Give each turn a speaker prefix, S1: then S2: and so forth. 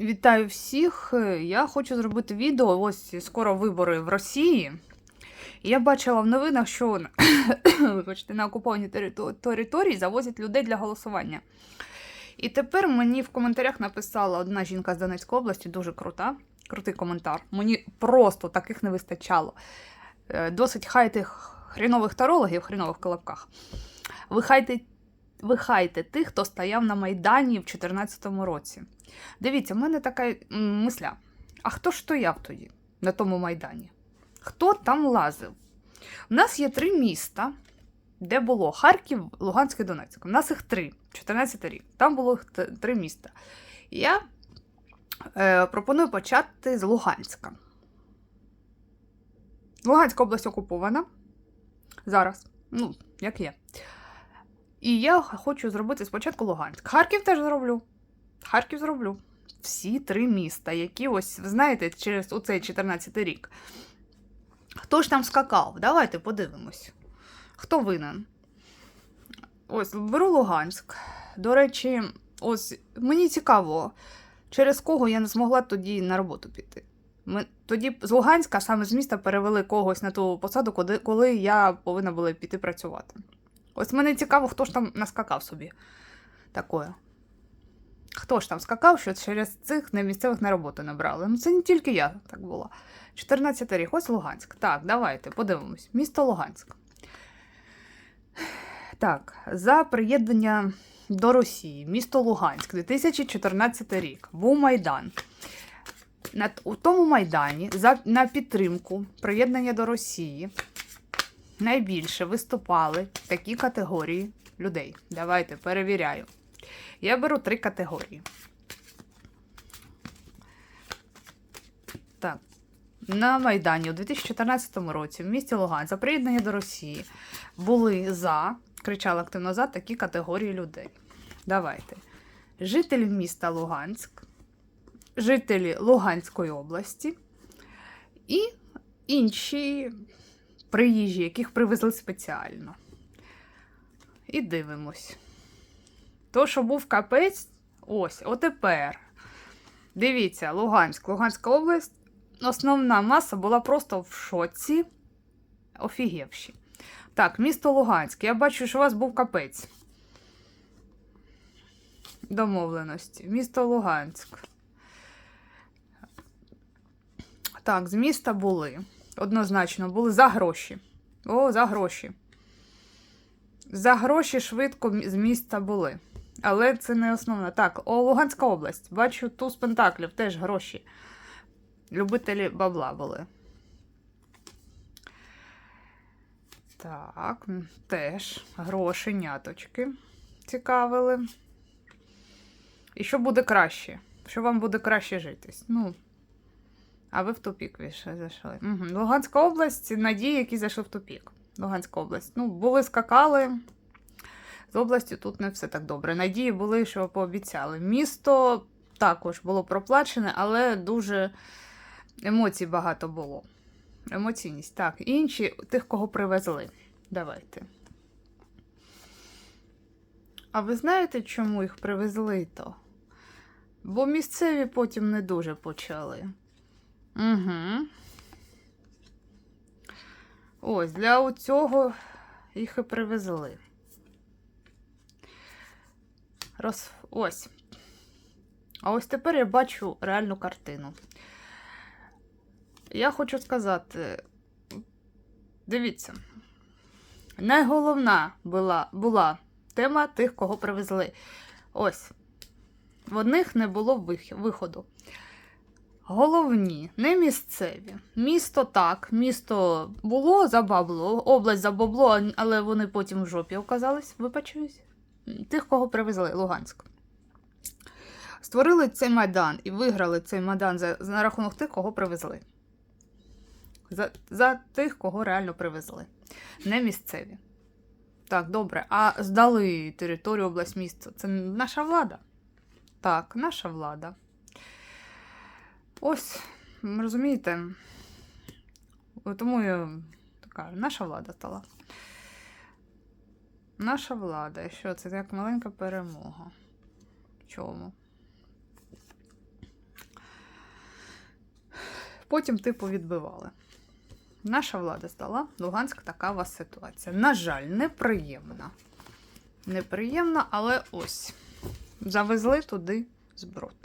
S1: Вітаю всіх! Я хочу зробити відео. Ось скоро вибори в Росії. Я бачила в новинах, що вибачте, на окупованій території завозять людей для голосування. І тепер мені в коментарях написала одна жінка з Донецької області, дуже крута, крутий коментар. Мені просто таких не вистачало. Е, Досить хайте хрінових тарологів, хрінових колобках. Ви хайте, ви хайте тих, хто стояв на Майдані в 2014 році. Дивіться, в мене така мисля. А хто ж стояв тоді на тому майдані? Хто там лазив? У нас є три міста, де було Харків, Луганськ і Донецьк. У нас їх три, 14 рік. Там було три міста. Я е, пропоную почати з Луганська. Луганська область окупована зараз. Ну, як є. І я хочу зробити спочатку Луганськ. Харків теж зроблю. Харків зроблю. Всі три міста, які ось, ви знаєте, через оцей 14 рік. Хто ж там скакав? Давайте подивимось. Хто винен? Ось, беру Луганськ. До речі, ось мені цікаво, через кого я не змогла тоді на роботу піти. Ми, тоді з Луганська, саме з міста, перевели когось на ту посаду, коли, коли я повинна була піти працювати. Ось мене цікаво, хто ж там наскакав собі такое. Хто ж там скакав, що через цих немісцевих на роботу не брали? Ну це не тільки я так було. 14 рік, ось Луганськ. Так, давайте подивимось. Місто Луганськ. Так, за приєднання до Росії, місто Луганськ, 2014 рік. Був Майдан. На, у тому Майдані за, на підтримку приєднання до Росії найбільше виступали такі категорії людей. Давайте перевіряю. Я беру три категорії. Так. На Майдані у 2014 році в місті Луган за приєднання до Росії були за, кричали активно за такі категорії людей. Давайте. Жителі міста Луганськ, жителі Луганської області і інші приїжджі, яких привезли спеціально. І дивимось. То, що був капець, ось, отепер. Дивіться, Луганськ, Луганська область, основна маса була просто в шоці. Офігівші. Так, місто Луганськ. Я бачу, що у вас був капець. Домовленості. Місто Луганськ. Так, з міста були. Однозначно, були за гроші. О, за гроші. За гроші швидко з міста були. Але це не основне. Так, о, Луганська область. Бачу, туз пентаклів теж гроші. Любителі бабла були. Так, теж грошеняточки цікавили. І що буде краще? Що вам буде краще житись? Ну, а ви в тупік зайшли. Угу. Луганська область, надії, які зайшли в тупік. Луганська область. Ну, були скакали. З областю тут не все так добре. Надії були, що пообіцяли. Місто також було проплачене, але дуже емоцій багато було. Емоційність. Так, інші тих, кого привезли. Давайте. А ви знаєте, чому їх привезли то? Бо місцеві потім не дуже почали. Угу. Ось, для цього їх і привезли. Роз... Ось. А ось тепер я бачу реальну картину. Я хочу сказати: дивіться, найголовна була, була тема тих, кого привезли. Ось. В одних не було виходу. Головні, не місцеві. Місто так, місто було за бабло, область за бабло, але вони потім в жопі оказались, вибачуюсь. Тих, кого привезли, Луганськ. Створили цей майдан і виграли цей майдан за, за рахунок тих, кого привезли. За, за тих, кого реально привезли. Не місцеві. Так, добре. А здали територію, область, місто. Це наша влада? Так, наша влада. Ось, розумієте, тому я така, наша влада стала. Наша влада. Що це як маленька перемога? Чому? потім, типу, відбивали. Наша влада здала. Луганськ така у вас ситуація. На жаль, неприємна. Неприємна, але ось. Завезли туди зброд.